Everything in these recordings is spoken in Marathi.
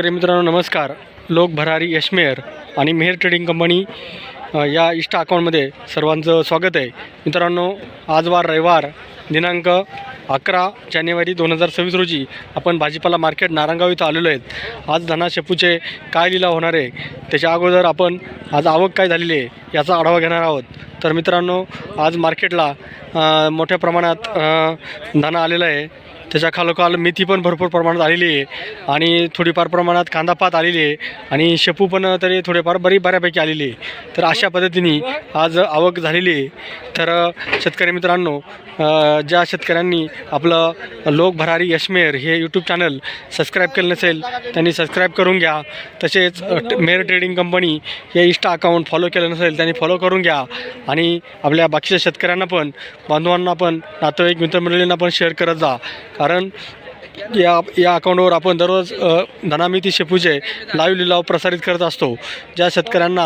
शेतकरी मित्रांनो नमस्कार. लोक भरारी यशमेअर आणि मेहर ट्रेडिंग कंपनी या इष्ट अकाउंटमध्ये सर्वांचं स्वागत आहे. मित्रांनो आज वार रविवार दिनांक अकरा जानेवारी दोन हजार सव्वीस रोजी आपण भाजीपाला मार्केट नारायणगाव इथं आलेलो आहेत. आज धना शेपूचे काय लिलाव होणार आहे? त्याच्या अगोदर आपण आज आवक काय झालेली आहे याचा आढावा घेणार आहोत. तर मित्रांनो आज मार्केटला मोठ्या प्रमाणात धना आलेला आहे. त्याच्या खालोखाल मेथी पण भरपूर प्रमाणात आलेली आहे. आणि थोडीफार प्रमाणात कांदापात आलेली आहे. आणि शेपू पण तरी थोडेफार बरी बऱ्यापैकी आलेली आहे. तर अशा पद्धतीने आज आवक झालेली आहे. तर शेतकरी मित्रांनो ज्या शेतकऱ्यांनी आपलं लोक भरारी यशमेर हे यूट्यूब चॅनल सबस्क्राईब केलं नसेल त्यांनी सबस्क्राईब करून घ्या. तसेच मेर ट्रेडिंग कंपनी हे इन्स्टा अकाउंट फॉलो केलं नसेल त्यांनी फॉलो करून घ्या. आणि आपल्या बाकीच्या शेतकऱ्यांना पण बांधवांना पण नातेवाईक मित्रमंडळींना पण शेअर करत जा. कारण या या अकाउंटवर आपण दररोज धनामिती शेपूचे लाईव्ह लिलाव प्रसारित करत असतो. ज्या शेतकऱ्यांना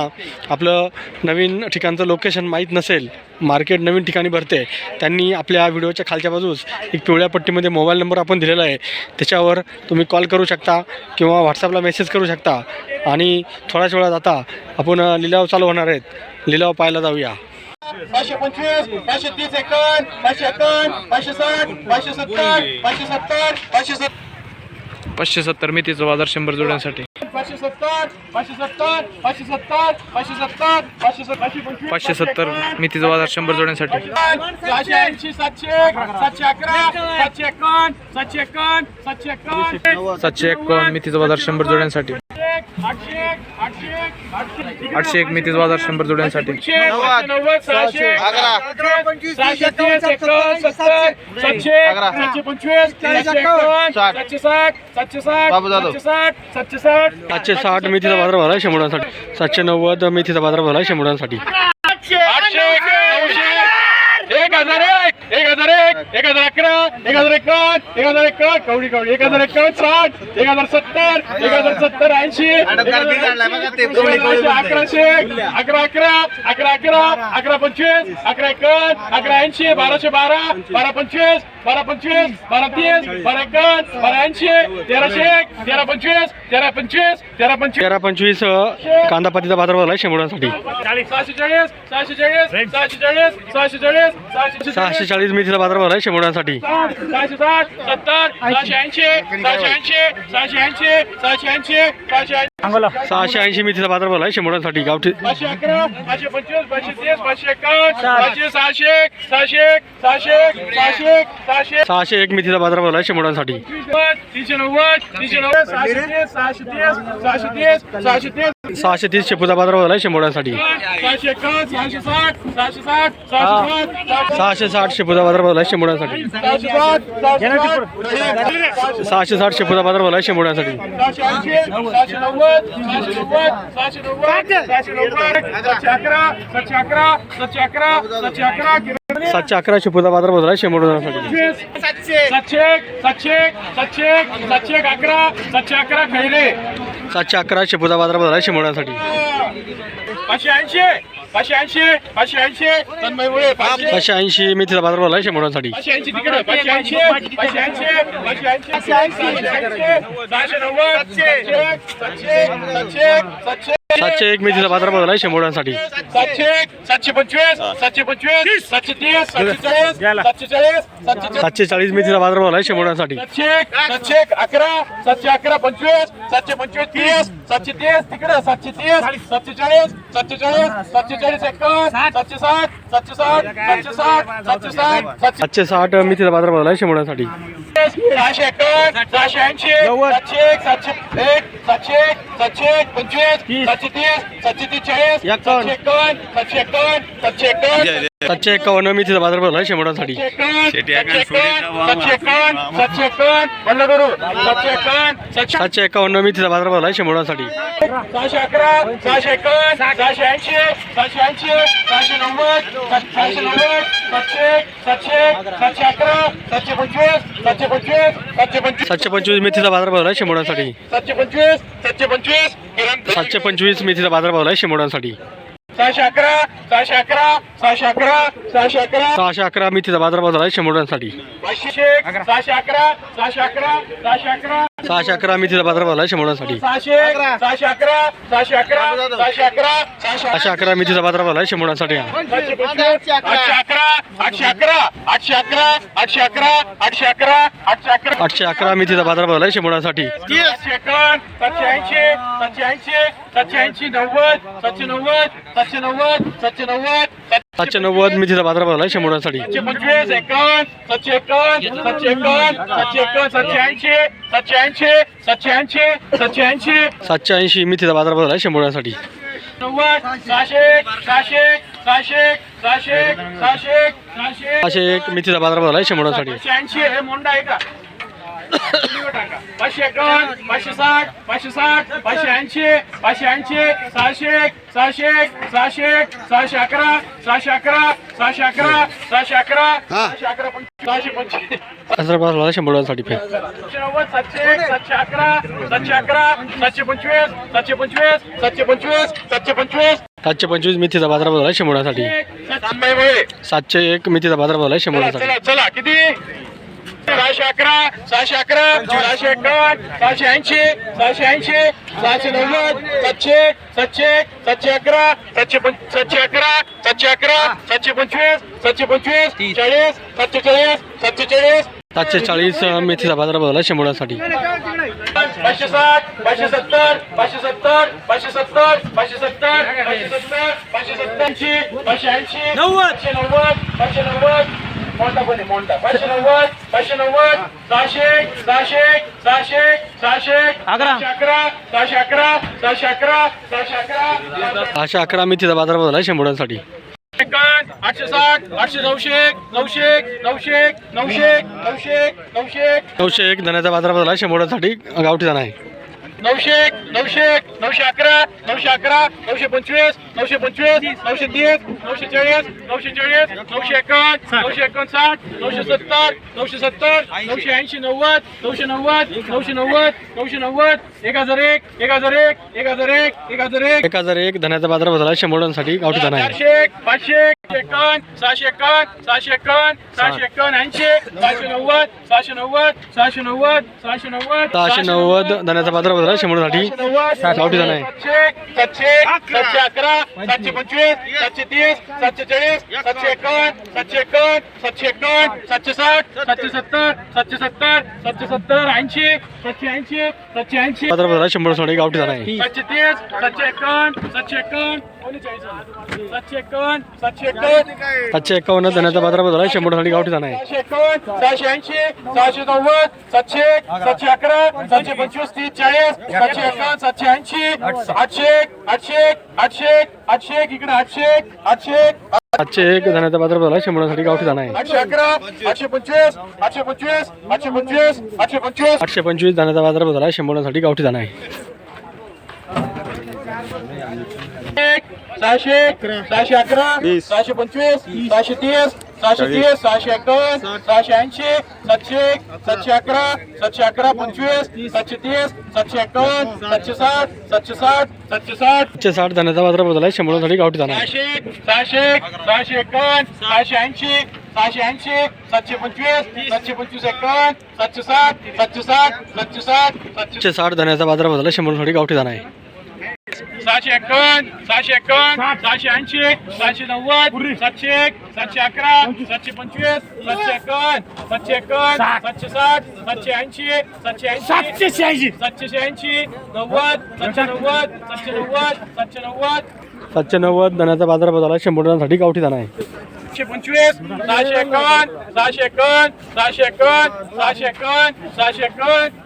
आपलं नवीन ठिकाणचं लोकेशन माहीत नसेल मार्केट नवीन ठिकाणी भरते त्यांनी आपल्या व्हिडिओच्या खालच्या बाजूस एक पिवळ्या पट्टीमध्ये मोबाईल नंबर आपण दिलेला आहे. त्याच्यावर तुम्ही कॉल करू शकता किंवा व्हॉट्सअपला मेसेज करू शकता. आणि थोड्याच वेळात आता आपण लिलाव चालू होणार आहेत. लिलाव पाहायला जाऊया. पाचशे पंचवीस पाचशे तीस एकावन्न पाचशे एकावन्न पाचशे साठ पाचशे सत्तर पाचशे सत्तर पाचशे सत्तर. पाचशे सत्तर मेथीचा बाजार शंभर जोड्यांसाठी. पाचशे सत्तर पाचशे सत्तर पाचशे सत्तर पाचशे सत्तर पाचशे सत्तर पाचशे पंचवीस पाचशे सत्तर मेथीचा बाजार शंभर जोड्यांसाठी. सहाशे ऐंशी सातशे सातशे अकरा सातशे एकावन्न सातशे एकावन्न सातशे एकावन्न सातशे एकावन्न मेथीचा बाजार शंभर जोड्यांसाठी. आठशे एक, मेथीचा बाजार शंभर जोड्यांसाठी. सातशे साठ मेथीचा बाजार भरला शंभरांसाठी. सातशे नव्वद मेथीचा बाजार भरला आहे शंभरांसाठी एक हजार एक. एक हजार एक एक हजार अकरा एक हजार एकावन्न एक हजार एकावन्न कवडी कवडी. एक हजार एकावन्न साठ एक हजार सत्तर एक हजार सत्तर ऐंशी अकराशे अकरा अकरा अकरा अकरा अकरा पंचवीस अकरा एकावन्न अकरा ऐंशी बाराशे बारा बारा पंचवीस बारा पंचवीस बारा तीस बारा एकावन्न बारा ऐंशी तेराशे एक तेरा पंचवीस तेरा पंचवीस तेरा पंचवीस. तेरा पंचवीस अ, कांदापातीचा बाजार भरला शंभरांसाठी सहाशे चाळीस सहाशे चाळीस सहाशे चाळीस सहाशे चाळीस सहाशे सहाशे चाळीस मेथीचा बाजार भरला आहे शंभरांसाठी सहाशे साठ सत्तर सहाशे ऐंशी सहाशे ऐंशी सहाशे ऐंशी सहाशे ऐंशी सहाशे ऐंशी. सहाशे ऐंशी मेथीचा बाजार भरला आहे शंभरांसाठी गावठी. पाचशे अकरा पाचशे पंचवीस पाचशे तीस पाचशे एकावन्न पाचशे सहाशे एक, सहाशे एक, सहाशे एक, सहाशे एक, सहाशे सहाशे एक मेथीचा बाजार भरला आहे शंभरांसाठी तीनशे नव्वद तीनशे नव्वद सहाशे तीस सहाशे तीस सहाशे तीस सहाशे तीस. सहाशे तीस शेपूचा बाजार भरला आहे शंभरांसाठी सहाशे एकावन्न सहाशे साठ सहाशे साठ सहाशे साठ सहाशे साठ. शेपूचा बाजार भरला आहे शंभरांसाठी सहाशे साठ शेपूचा बाजार भरला आहे शंभरांसाठी सहाशे ऐंशी सहाशे नव्वद सहाशे नव्वद सहाशे नव्वद सहाशे नव्वद सातशे अकरा सातशे अकरा सातशे अकरा सातशे अकरा सातशे बाजार शंभरांसाठी सातशे सातशे सातशे सातशे सातशे अकरा सातशे अकरा खैरे सातशे बाजार पाचशे ऐंशी पाचशे ऐंशी पाचशे ऐंशी. तन्मय मुळे पाचशे ऐंशी मेथीचा बाजार भरला शंभरांसाठी पाचशे ऐंशी तिकडे पाचशे ऐंशी पाचशे ऐंशी पाचशे ऐंशी पाचशे ऐंशी सहाशे नव्वद सातशे सातशे सातशे सातशे सातशे एक मेथीचा बाजार आहे शंभरांसाठी सातशे एक, सातशे पंचवीस सातशे पंचवीस सातशे तीस सातशे चाळीस सातशे चाळीस सातशे चाळीस. मेथीचा बाजार आहे शंभरांसाठी सातशे एक, सातशे एक, अकरा सातशे अकरा पंचवीस सातशे पंचवीस तीस सातशे तीस तिकडे सातशे तीस सातशे चाळीस सातशे चाळीस सातशे चाळीस एकावन्न सातशे साठ सातशे साठ सातशे साठ सातशे साठ सातशे साठ मेथीचा बाजार भरला आहे शंभरांसाठी सहाशे एकावन्न सहाशे ऐंशी सातशे एक सातशे एक सातशे एक सातशे एक पंचवीस सातशे तीस सातशे तीस चाळीस सातशे एकावन्न सातशे एकावन्न सातशे एकावन्न सातशे एकावन्न मेथीचा बाजार भरला आहे शंभरांसाठी सातशे एकावन्न एकावन्न मेथीचा बाजार भरला आहे शंभरांसाठी सहाशे अकरा सहाशे एकावन्न सहाशे ऐंशी सहाशे ऐंशी सहाशे नव्वद सहाशे नव्वद सातशे सातशे सातशे अकरा सातशे पंचवीस सातशे पंचवीस सातशे पंचवीस. सातशे पंचवीस मेथीचा बाजार भरला आहे शंभरांसाठी सातशे पंचवीस सातशे पंचवीस सातशे पंचवीस मेथीचा बाजार भरला आहे शंभरांसाठी सहाशे अकरा सहाशे अकरा सहाशे अकरा सहाशे अकरा. सहाशे अकरा मेथीचा बाजार भरला आहे पाचशे एक, सहाशे अकरा सहाशे अकरा सहाशे अकरा. सहाशे अकरा मेथीचा बाजारभाव आहे शंभरासाठी सहाशे अकरा अकरा मेथीचा बाजारभाव आहे शंभरासाठी सातशे आठशे अकरा आहे शंभरासाठी सातशे सातशे ऐंशी सातशे ऐंशी सातशे ऐंशी नव्वद सातशे नव्वद सातशे नव्वद सातशे नव्वद नव्वद मेथीचा बाजारभाव आहे शंभरासाठी सातशे पंचवीस एकावन्न सातशे एकावन्न सातशे एकावन्न सातशे एकावन्न सातशे ऐंशी सातशे ऐंशी सातशे ऐंशी सातशे ऐंशी. सातशे ऐंशी मेथीचा बाजारभाव आहे शंभरासाठी नव्वद सहाशे सहाशे सहाशे सहाशे सहाशे सहाशे. सहाशे एक मेथीचा बाजारभाव आहे शंभरासाठी पाचशे ऐंशी हे मोंडा आहे का? पाचशे एकावन्न पाचशे साठ पाचशे साठ पाचशे ऐंशी पाचशे ऐंशी सहाशे एक, सहाशे एक, सहाशे एक, सहाशे अकरा सहाशे अकरा सहाशे अकरा सहाशे अकरा सहाशे अकरा सहाशे पंचवीस. फेर सातशे नव्वद सातशे एक, सातशे अकरा सातशे अकरा सातशे पंचवीस सातशे पंचवीस सातशे पंचवीस सातशे पंचवीस. सातशे पंचवीस मेथीचा बाजारभाव आहे शंभरासाठी सातशे एक मेथीचा आहे चला शंभरासाठी चला चला किती? सहाशे अकरा सहाशे अकरा सहाशे एकावन्न सहाशे ऐंशी सहाशे ऐंशी सहाशे नव्वद सातशे सातशे सातशे अकरा सातशे सातशे अकरा सातशे अकरा सातशे पंचवीस सातशे पंचवीस चाळीस सातशे चाळीस सातशे चाळीस सातशे चाळीस मेथीचा बाजारभाव आहे शंभरासाठी पाचशे साठ पाचशे सत्तर पाचशे सत्तर पाचशे सत्तर पाचशे सत्तर पाचशे सत्तर पाचशे सत्त्याऐंशी पाचशे ऐंशी नव्वद. पाचशे नव्वद पाचशे नव्वद. मोठा आहे मोठा. पाचशे नव्वद पाचशे नव्वद सहाशे सहाशे सहाशे सहाशे अकरा. अकरा सहाशे अकरा सहाशे अकरा सहाशे अकरा. सहाशे अकरा मेथीचा बाजारभाव आहे शंभरासाठी एकावन्न आठशे साठ आठशे नऊशे नऊशे नऊशे नऊशे नऊशे नऊशे नऊशे एक धन्याचा बाजारभाव आहे शंभरासाठी गावठी जाणं आहे. नऊशे नऊशे नऊशे अकरा नऊशे अकरा नऊशे पंचवीस नऊशे पंचवीस नऊशे तीस नऊशे चाळीस नऊशे चाळीस नऊशे एकावन्न नऊशे एकोणसाठ नऊशे सत्तर नऊशे सत्तर नऊशे ऐंशी नव्वद नऊशे नव्वद नऊशे नव्वद नऊशे नव्वद. एक हजार एक एक हजार एक एक हजार एक एक हजार एक. एक हजार एक धन्याचा बाजारभाव आहे. शंभरासाठी गावठी जाणं आहे. चारशे एक पाचशे एक एकावन्न सहाशे एकावन्न सहाशे एकावन्न सहाशे एकावन्न ऐंशी सहाशे नव्वद सहाशे नव्वद सहाशे नव्वद सहाशे नव्वद सहाशे नव्वद धन्याचा बाजारभाव आहे. शंभरासाठी गावठी जाणं आहे. सातशे सातशे सातशे अकरा सातशे पंचवीस सातशे तीस सातशे चाळीस सातशे एकावन्न सातशे एकावन्न सातशे एकावन्न सातशे साठ सातशे सत्तर सातशे सत्तर सातशे सत्तर ऐंशी सातशे ऐंशी सातशे ऐंशी. बाजारभाव आहे शंभरासाठी गावठी जाणं आहे सातशे तीस सातशे एकावन्न सातशे एकावन्न सातशे एकावन्न सातशे एकावन्न सातशे एकावन्न धन्याचा बाजारभाव आहे शंभरासाठी गावठी जाणं आहे सहाशे एकावन्न सहाशे ऐंशी सहाशे नव्वद सातशे सातशे अकरा सातशे पंचवीस तीस चाळीस सातशे एकावन्न सातशे ऐंशी आठशे आठशे आठशे आठशे इकडे आठशे आठशे एक, सातशे एक धन्याचा बाजारभाव आहे शंभरासाठी गावठी जाणं आहे. आठशे अकरा आठशे पंचवीस आठशे पंचवीस आठशे पंचवीस आठशे पंचवीस. आठशे पंचवीस धन्याचा बाजारभाव आहे शंभरासाठी गावठी जाणं आहे. एक, सहाशे एक, सहाशे अकरा सहाशे पंचवीस सहाशे तीस सहाशे तीस सहाशे एकावन्न सहाशे ऐंशी सातशे एक, सातशे अकरा सातशे अकरा पंचवीस सातशे तीस सातशे एकावन्न सातशे साठ सातशे साठ सातशे साठ. सातशे साठ धन्याचा बाजारभाव आहे शंभरासाठी गावठी जाणं आहे सहाशे एक, सहाशे एक, सहाशे एकावन्न सहाशे ऐंशी सहाशे ऐंशी सातशे पंचवीस सातशे पंचवीस एकावन्न सातशे साठ सातशे साठ सातशे साठ सातशे साठ. धन्याचा बाजारभाव आहे शंभरासाठी गावठी जाणं आहे. सहाशे एकावन्न सहाशे एकावन्न सहाशे ऐंशी सहाशे नव्वद सातशे एक सातशे अकरा सातशे पंचवीस सातशे एकावन्न सातशे एकावन्न सातशे साठ सातशे ऐंशी सातशे ऐंशी सातशे शहाऐंशी सातशे शहाऐंशी नव्वद सातशे नव्वद सातशे नव्वद सातशे नव्वद. सातशे नव्वद धन्याचा बाजारभाव आहे शंभरासाठी गावठी जाणं आहे. सातशे पंचवीस सहाशे एकावन्न सहाशे एकावन्न सहाशे एकावन्न सहाशे एकावन्न सहाशे एकावन्न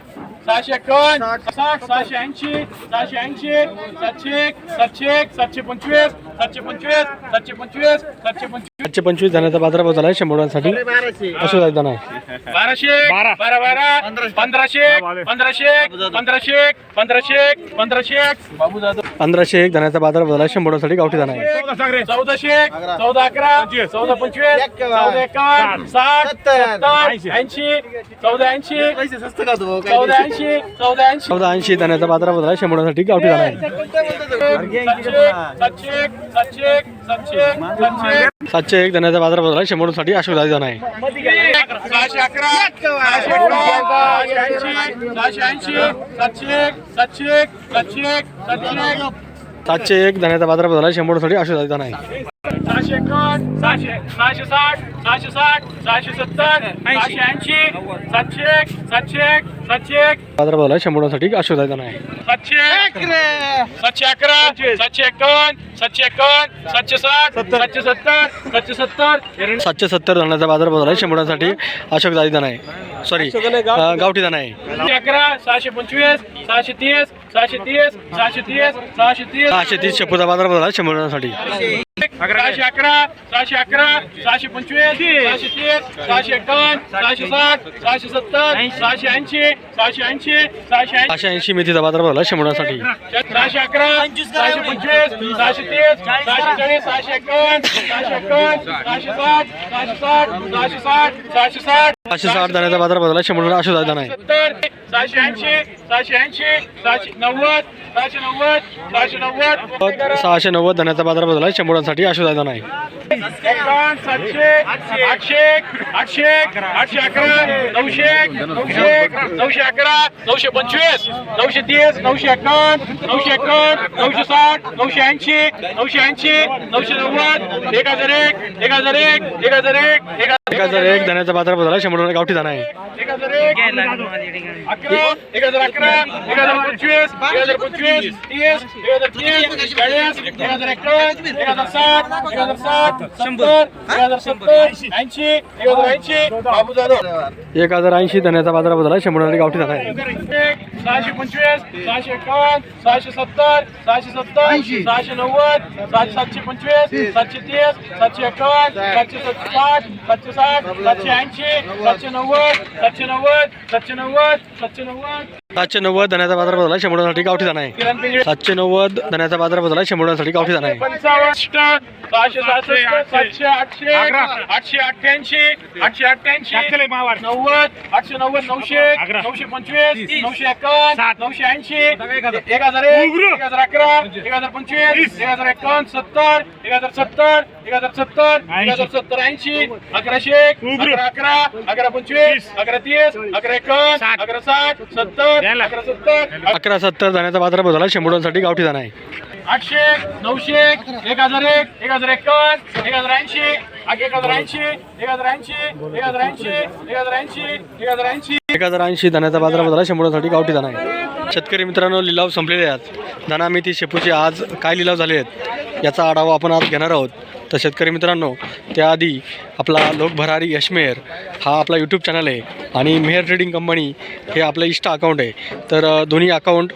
सहाशे एकावन्न साठ सहाशे ऐंशी सहाशे ऐंशी सातशे एक सातशे एक सातशे पंचवीस सातशे पंचवीस सातशे पंचवीस सातशे पंचवीस सातशे पंचवीस धन्याचा बाजारभाव आहे शंभरासाठी असं जायचं आहे बाराशे बारा. बारा पंधराशे. पंधराशे पंधराशे पंधराशे पंधराशे बाबू जाधव. पंधराशे एक धन्याचा बाजारभाव आहे शंभरासाठी गावठी जाणं आहे चौदाशे चौदा अकरा. चौदा पंचवीस. चौदा एकावन्न. साठ. ऐंशी. चौदा ऐंशी. चौदा ऐंशी. चौदा ऐंशी. चौदा ऐंशी धन्याचा बाजारभाव आहे शंभरासाठी गावठी जाणं आहे सातशे सातशे सातशे. एक सातशे. एक एक जणांचा बाजार बदला शंभरसाठी अशोक जण आहे सातशे एक जणांचा बाजार बदला शंभरसाठी अशोक आहे सहाशे एकावन्न सहाशे सहाशे साठ सहाशे साठ सहाशे सत्तर सहाशे ऐंशी सातशे एक सातशे एक सातशे एक. बाजारभाव झाला शंभरसाठी अशोक दादा आहे सातशे सातशे अकरा सातशे एकावन्न सातशे एकावन्न सातशे साठ सातशे सत्तर सातशे सत्तर सातशे सत्तर धन्याचा बाजारभाव झाला शंभरसाठी अशोक दादा आहे सॉरी गावठी दाना आहे. सहाशे अकरा सहाशे पंचवीस सहाशे तीस सहाशे तीस सहाशे तीस सहाशे तीस. सहाशे तीस शेपूचा बाजारभाव झाला शंभरसाठी सहाशे अकरा सहाशे अकरा सहाशे पंचवीस सहाशे तीस सहाशे एकावन्न सहाशे साठ सहाशे सत्तर सहाशे ऐंशी सहाशे ऐंशी सहाशे ऐंशी. सहाशे ऐंशी मेथीचा बाजारभाव झाला शंभरसाठी सहाशे अकरा सहाशे पंचवीस सहाशे तीस सहाशे चाळीस सहाशे एकावन्न सहाशे एकावन्न सहाशे साठ सहाशे साठ सहाशे साठ सहाशे साठ सहाशे साठ बाजारभाव झाला शंभर सत्तर सहाशे ऐंशी सहाशे ऐंशी सहाशे नव्वद सहाशे नव्वद सहाशे नव्वद. सहाशे नव्वद धन्याचा बाजारभाव झाला शंभरांसाठी अशोक दादा नाही. आठशे आठशे आठशे अकरा नऊशे नऊशे नऊशे अकरा नऊशे पंचवीस नऊशे तीस नऊशे एकावन्न नऊशे एकावन्न नऊशे साठ नऊशे ऐंशी नऊशे ऐंशी नऊशे नव्वद एक हजार एक एक हजार एक एक हजार एक एक एक हजार एक धान्याचा बाजार झाला शंभर गावठी दाना आहे. एक हजार एक अकरा एक हजार अकरा एक हजार पंचवीस एक हजार पंचवीस तीस एक हजार तीस चाळीस एक हजार एकावन्न एक हजार साठ एक हजार साठ शंभर. एक हजार सत्तर ऐंशी एक हजार ऐंशी बाबू जाधव एक हजार ऐंशी धन्याचा बाजारभाव झाला शंभर गावठी दाना आहे एक, सहाशे पंचवीस. सहाशे एकावन्न सहाशे सत्तर सहाशे सत्तर सहाशे नव्वद सातशे सातशे पंचवीस सातशे तीस सातशे एकावन्न सातशे सत्तर साठ सातशे साठ सातशे ऐंशी सातशे नव्वद सातशे नव्वद सातशे नव्वद सातशे नव्वद सातशे नव्वद धन्याचा बाजारभाव झाला शंभरांसाठी गावठी दाना आहे. सातशे नव्वद धन्याचा बाजारभाव झाला शंभरांसाठी गावठी दाना आहे. पंचावन्न सहाशे सहासष्ट सातशे आठशे आठशे अठ्ठ्याऐंशी आठशे अठ्ठ्याऐंशी नव्वद आठशे नव्वद नऊशे नऊशे पंचवीस नऊशे एकावन्न नऊशे ऐंशी एक हजार एक एक हजार अकरा एक हजार पंचवीस एक हजार एकावन्न सत्तर एक हजार सत्तर एक हजार सत्तर एक हजार सत्तर ऐंशी अकराशे एक अकरा अकरा अकरा पंचवीस अकरा तीस अकरा एकावन्न अकरा साठ सत्तर अकरा सत्तर धन्याचा बाजारभाव झाला. शंभरांसाठी गावठी दाना आहे. आठशे नऊशे एक हजार एक एक हजार एकावन्न एक हजार ऐंशी एक हजार ऐंशी एक हजार ऐंशी एक हजार ऐंशी एक हजार ऐंशी एक हजार ऐंशी. एक हजार ऐंशी धन्याचा बाजारभाव झाला. शंभरांसाठी गावठी दाना आहे. शेतकरी मित्रांनो लिलाव संपलेले आहेत. धना मेथी शेपूचे आज काय लिलाव झाले आहेत? याचा आढावा आपण आज घेणार आहोत. तर शेतकरी मित्रांनो त्याआधी आपला लोकभरारी यशमेर हा आपला यूट्यूब चॅनल आहे आणि मेहर ट्रेडिंग कंपनी हे आपलं इन्स्टा अकाउंट आहे. तर दोन्ही अकाउंट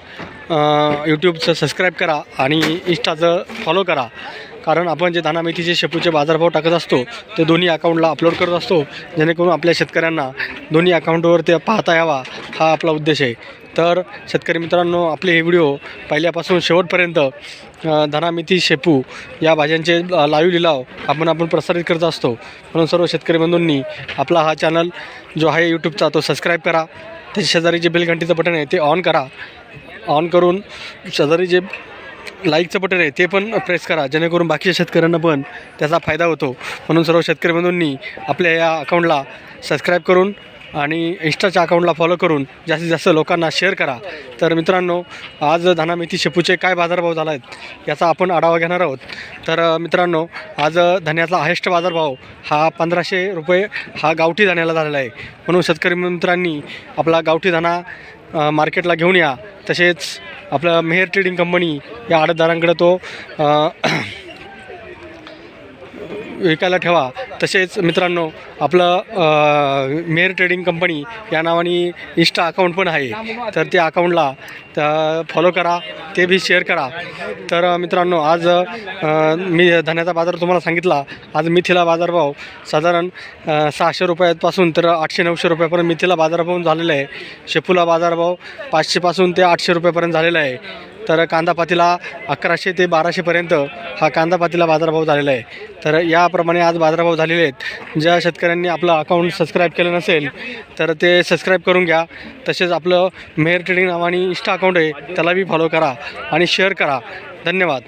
यूट्यूबचं सबस्क्राईब करा आणि इष्टाचं फॉलो करा. कारण आपण जे दाना मेथीचे शेपूचे बाजारभाव टाकत असतो ते दोन्ही अकाउंटला अपलोड करत असतो जेणेकरून आपल्या शेतकऱ्यांना दोन्ही अकाउंटवर ते पाहता यावा हा आपला उद्देश आहे. तर शेतकरी मित्रांनो आपले हे व्हिडिओ पहिल्यापासून शेवटपर्यंत धनामिती शेपू या भाज्यांचे लाईव्ह लिलाव आपण आपण प्रसारित करत असतो. म्हणून सर्व शेतकरी बंधूंनी आपला हा चॅनल जो आहे यूट्यूबचा तो सबस्क्राईब करा. त्याच्या शेजारी जे बेल घंटीचं बटन आहे ते ऑन करा. ऑन करून शेजारी जे लाईकचं बटन आहे ते पण प्रेस करा. जेणेकरून बाकीच्या शेतकऱ्यांना पण त्याचा फायदा होतो. म्हणून सर्व शेतकरी बंधूंनी आपल्या या अकाउंटला सबस्क्राईब करून आणि इंस्टाच्या अकाउंटला फॉलो करून जास्तीत जास्त लोकांना शेअर करा. तर मित्रांनो आज धाना मेथी शेपूचे काय बाजारभाव झाला आहेत याचा आपण आढावा घेणार आहोत. तर मित्रांनो आज धन्याचा धान्याचा हायेस्ट बाजारभाव हा पंधराशे रुपये हा गावठी धान्याला झालेला आहे. म्हणून शेतकरी मित्रांनी आपला गावठी धाना मार्केटला घेऊन या. तसेच आपलं मेहर ट्रेडिंग कंपनी या आडतदारांकडे तो विकायला ठेवा. तसेच मित्रांनो आपलं मेर ट्रेडिंग कंपनी या नावाने इन्स्टा अकाउंट पण आहे. तर त्या अकाउंटला फॉलो करा ते बी शेअर करा. तर मित्रांनो आज मी धान्याचा बाजार तुम्हाला सांगितला. आज मिथिला बाजारभाव साधारण सहाशे रुपयापासून तर आठशे नऊशे रुपयापर्यंत मिथिला बाजारभाव झालेला आहे. शेपूला बाजारभाव पाचशेपासून ते आठशे रुपयापर्यंत झालेला आहे. तर कांदापातीला अकराशे ते बाराशेपर्यंत हा कांदापातीला बाजारभाव झालेला आहे. तर याप्रमाणे आज बाजारभाव झालेले आहेत. ज्या शेतकऱ्यांनी आपलं अकाउंट सबस्क्राईब केलं नसेल तर ते सबस्क्राईब करून घ्या. तसेच आपलं मेहर ट्रेडिंग नावाने इन्स्टा अकाउंट आहे त्याला बी फॉलो करा आणि शेअर करा. धन्यवाद.